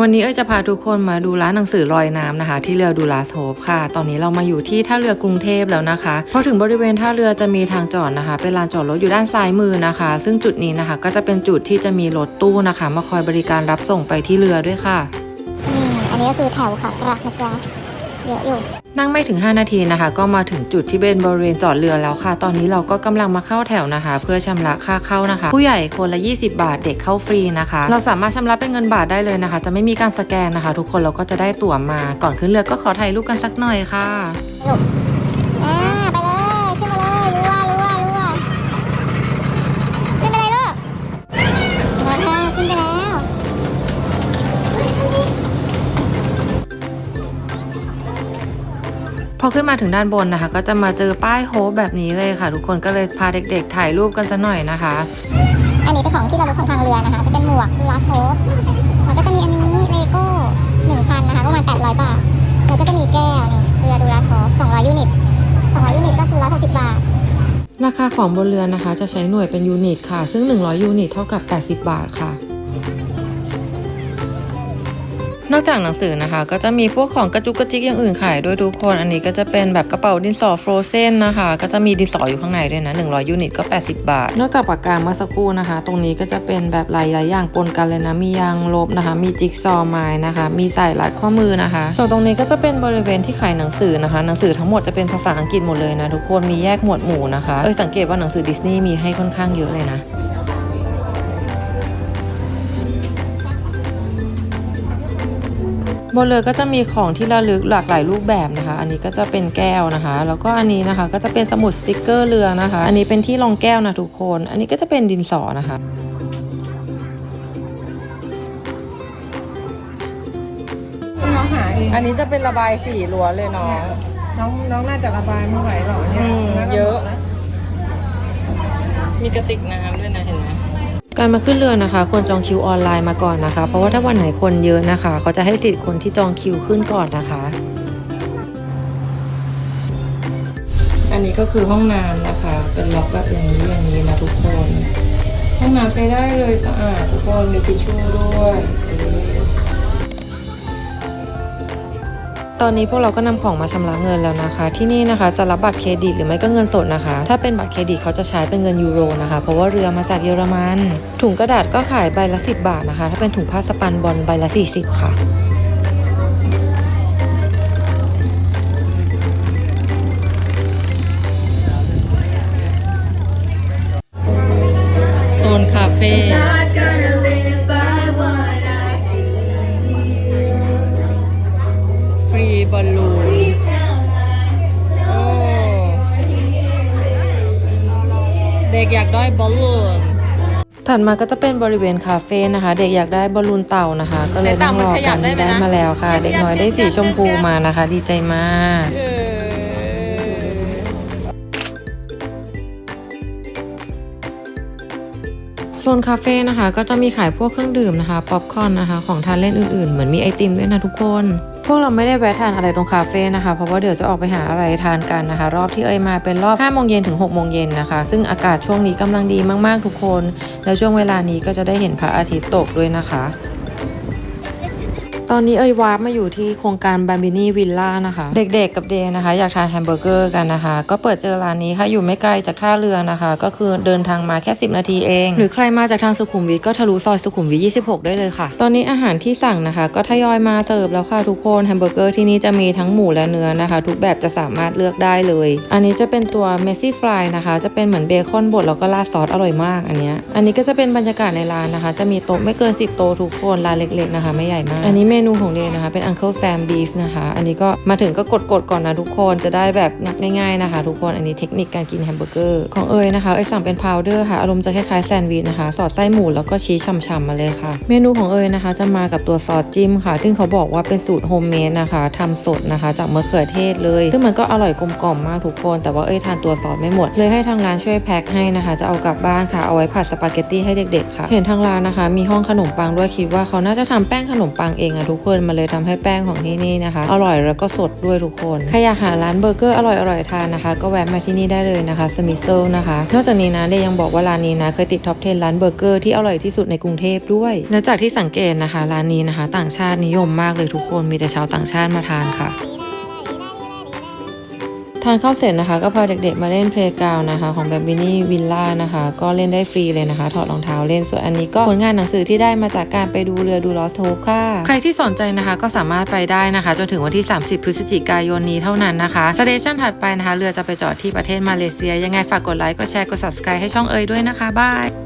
วันนี้เอ้ยจะพาทุกคนมาดูร้านหนังสือลอยน้ำนะคะ ที่เรือดูลาโทบค่ะ ตอนนี้เรามาอยู่ที่ท่าเรือกรุงเทพแล้วนะคะพอถึงบริเวณท่าเรือจะมีทางจอดนะคะ เป็นลานจอดรถอยู่ด้านซ้ายมือนะคะ ซึ่งจุดนี้นะคะ ก็จะเป็นจุดที่จะมีรถตู้นะคะ มาคอยบริการรับส่งไปที่เรือด้วยค่ะนี่อันนี้ก็คือแถวขากรักนะจ๊ะ เยอะอยู่นั่งไม่ถึง 5 นาทีนะคะ ก็มาถึงจุดที่เป็นบริเวณจอดเรือแล้วค่ะ ตอนนี้เราก็กำลังมาเข้าแถวนะคะ เพื่อชำระค่าเข้านะคะ ผู้ใหญ่คนละ 20 บาทเด็กเข้าฟรีนะคะ เราสามารถชำระเป็นเงินบาทได้เลยนะคะ จะไม่มีการสแกนนะคะ ทุกคนเราก็จะได้ตั๋วมา ก่อนขึ้นเรือก็ขอถ่ายรูปกันสักหน่อยค่ะ อขึ้นมาถึงด้านบนนะคะ ก็จะมาเจอป้ายโฮปแบบนี้เลยค่ะ ทุกคนก็เลยพาเด็กๆ ถ่ายรูปกันสักหน่อยนะคะ อันนี้เป็นของที่เรารู้ของทางเรือนะคะ จะเป็นหมวกดูลาโซฟแล้วก็จะมีอันนี้เลโก้หนึ่งพันนะคะ ประมาณแปดร้อยบาท แล้วก็จะมีแก้วนี่เรือดูลาโซฟสองร้อยยูนิตสองร้อยยูนิตก็คือร้อยหกสิบบาทราคาของบนเรือนะคะ จะใช้หน่วยเป็นยูนิตค่ะ ซึ่ง 100 ยูนิตเท่ากับ 80 บาทค่ะ นอกจากหนังสือนะคะ ก็จะมีพวกของกระจุกกระจิกอย่างอื่นขายด้วยทุกคน อันนี้ก็จะเป็นแบบกระเป๋าดินสอฟรเซนนะคะ ก็จะมีดินสออยู่ข้างในด้วยนะ 100 ยูนิตก็ 80 บาท นอกจากปากกาเมื่อสักครู่นะคะ ตรงนี้ก็จะเป็นแบบหลายๆอย่างปนกันเลยนะ มียางลบนะคะ มีจิ๊กซอว์ไม้นะคะ มีสายรัดข้อมือนะคะ ส่วนตรงนี้ก็จะเป็นบริเวณที่ขายหนังสือนะคะ หนังสือทั้งหมดจะเป็นภาษาอังกฤษหมดเลยนะทุกคน มีแยกหมวดหมู่นะคะ เอ้ยสังเกตว่าหนังสือดิสนีย์มีให้ค่อนข้างเยอะเลยนะ บนเรือก็จะมีของที่ระลึกหลากหลายรูปแบบนะคะ อันนี้ก็จะเป็นแก้วนะคะ แล้วก็อันนี้นะคะก็จะเป็นสมุดสติกเกอร์เรือนะคะ อันนี้เป็นที่รองแก้วนะทุกคน อันนี้ก็จะเป็นดินสอนะคะน้องหาเองอันนี้จะเป็นระบายสีล้วนเลยเนาะน้องน้องน่าจะระบายไม่ไหวหรอกเนี่อืยมแล้วก็เยอะ มีกระติกน้ำด้วยนะเห็นไหม การมาขึ้นเรือนะคะควรจองคิวออนไลน์มาก่อนนะคะ เพราะว่าถ้าวันไหนคนเยอะนะคะ เขาจะให้ติดคนที่จองคิวขึ้นก่อนนะคะ อันนี้ก็คือห้องน้ำนะคะ เป็นล็อกแบบอย่างนี้อย่างนี้นะทุกคน ห้องน้ำใช้ได้เลยสะอาดทุกคนมีทิชชู่ด้วย ตอนนี้พวกเราก็นำของมาชำระเงินแล้วนะคะ ที่นี่นะคะจะรับบัตรเครดิตหรือไม่ก็เงินสดนะคะ ถ้าเป็นบัตรเครดิตเขาจะใช้เป็นเงินยูโรนะคะ เพราะว่าเรือมาจากเยอรมัน ถุงกระดาษก็ขายใบละ 10 บาทนะคะ ถ้าเป็นถุงผ้าสปันบอลใบละ 40 ค่ะ ลลูน Deep down, I โอ้ know เด็กอยากได้บอลลูนถัดมาก็จะเป็นบริเวณคาเฟ่นะคะ เด็กอยากได้บอลลูนเต่านะคะ ก็เลยนั่งรอกันได้มาแล้วค่ะ เด็กน้อยได้สีชมพูมานะคะ ดีใจมากโซนคาเฟ่นะคะ ก็จะมีขายพวกเครื่องดื่มนะคะ ป๊อปคอร์นนะคะ ของทานเล่นอื่นๆ เหมือนมีไอติมด้วยนะทุกคน พวกเราไม่ได้แวะทานอะไรตรงคาเฟ่นะคะ เพราะว่าเดี๋ยวจะออกไปหาอะไรทานกันนะคะ รอบที่เอ่ยมาเป็นรอบ5โมงเย็นถึง6โมงเย็นนะคะ ซึ่งอากาศช่วงนี้กำลังดีมากๆทุกคน แล้วช่วงเวลานี้ก็จะได้เห็นพระอาทิตย์ตกด้วยนะคะ ตอนนี้เอ่ยวาร์ปมาอยู่ที่โครงการบ a มบินี่วิลล่านะคะ เด็กๆกับเดย์นะคะ อยากทานแฮมเบอร์เกอร์กันนะคะ ก็เปิดเจอร้านนี้ค่ะอยู่ไม่ไกลจากท่าเรือนะคะ ก็คือเดินทางมาแค่ 10 นาทีเอง หรือใครมาจากทางสุขุมวิทก็ทะลุซอยสุขุมวิท 26 ได้เลยค่ะ ตอนนี้อาหารที่สั่งนะคะ ก็ทยอยมาเสิร์ฟแล้วค่ะทุกคนแฮมเบอร์เกอร์ที่นี่จะมีทั้งหมูและเนื้อนะคะ ทุกแบบจะสามารถเลือกได้เลย อันนี้จะเป็นตัวเมสซี่ฟรายนะคะ จะเป็นเหมือนเบคอนบดแล้วก็ราดซอสอร่อยมากอันเนี้ยอันนี้ก็จะเป็นบรรยากาศในร้านนะคะ จะมีโต๊ะไม่เกิน 10 โต๊ะทุกคนร้านเล็ก ๆนะคะ ไม่ใหญ่มากอันนี้เมนูของเดย์นะคะ เป็น Uncle Sam Beef นะคะ อันนี้ก็มาถึงก็กดๆก่อนนะทุกคนจะได้แบบงัดง่ายๆนะคะ ทุกคนอันนี้เทคนิคการกินแฮมเบอร์เกอร์ของเอยนะคะเอยสั่งเป็นพาวเดอร์ค่ะ อารมณ์จะคล้ายๆแซนด์วิชนะคะ สอดไส้หมูแล้วก็ชีสฉ่ำๆมาเลยค่ะ เมนูของเอยนะคะ จะมากับตัวซอสจิ้มค่ะ ซึ่งเขาบอกว่าเป็นสูตรโฮมเมดนะคะทำสดนะคะ จากมะเขือเทศเลย ซึ่งมันก็อร่อยกลมกล่อมมากทุกคน แต่ว่าเอยทานตัวซอสไม่หมด เลยให้ทางร้านช่วยแพ็คให้นะคะ จะเอากลับบ้านค่ะเอาไว้ผัดสปาเกตตี้ให้เด็กๆค่ะ เห็นทางร้านนะคะ มีห้องขนมปังด้วยคิดว่าเขาน่าจะทำแป้งขนมปังเองอะนะทุกคนมาเลยทำให้แป้งของที่นี่นะคะ อร่อยแล้วก็สดด้วยทุกคนใครอยากหาร้านเบอร์เกอร์อร่อยๆทานนะคะ ก็แวะมาที่นี่ได้เลยนะคะสมิโซนะคะ นอกจากนี้นะเดยยังบอกว่าร้านนี้นะเคยติดท็อป 10 ร้านเบอร์เกอร์ที่อร่อยที่สุดในกรุงเทพด้วย และจากที่สังเกตนะคะร้านนี้นะคะ ต่างชาตินิยมมากเลยทุกคนมีแต่ชาวต่างชาติมาทานค่ะ ทานข้าวเสร็จนะคะก็พาเด็กๆมาเล่นเพลย์กราวนะคะของแบบบินี่วิลล่านะคะก็เล่นได้ฟรีเลยนะคะ ถอดรองเท้าเล่นส่วนอันนี้ก็ผลงานหนังสือที่ได้มาจากการไปดูเรือดูลอสโฮปค่ะ ใครที่สนใจนะคะก็สามารถไปได้นะคะ จนถึงวันที่ 30 พฤศจิกายนนี้เท่านั้นนะคะสเตชันถัดไปนะคะ เรือจะไปจอดที่ประเทศมาเลเซีย ยังไงฝากกดไลค์กดแชร์กด subscribe ให้ช่องเอยด้วยนะคะบาย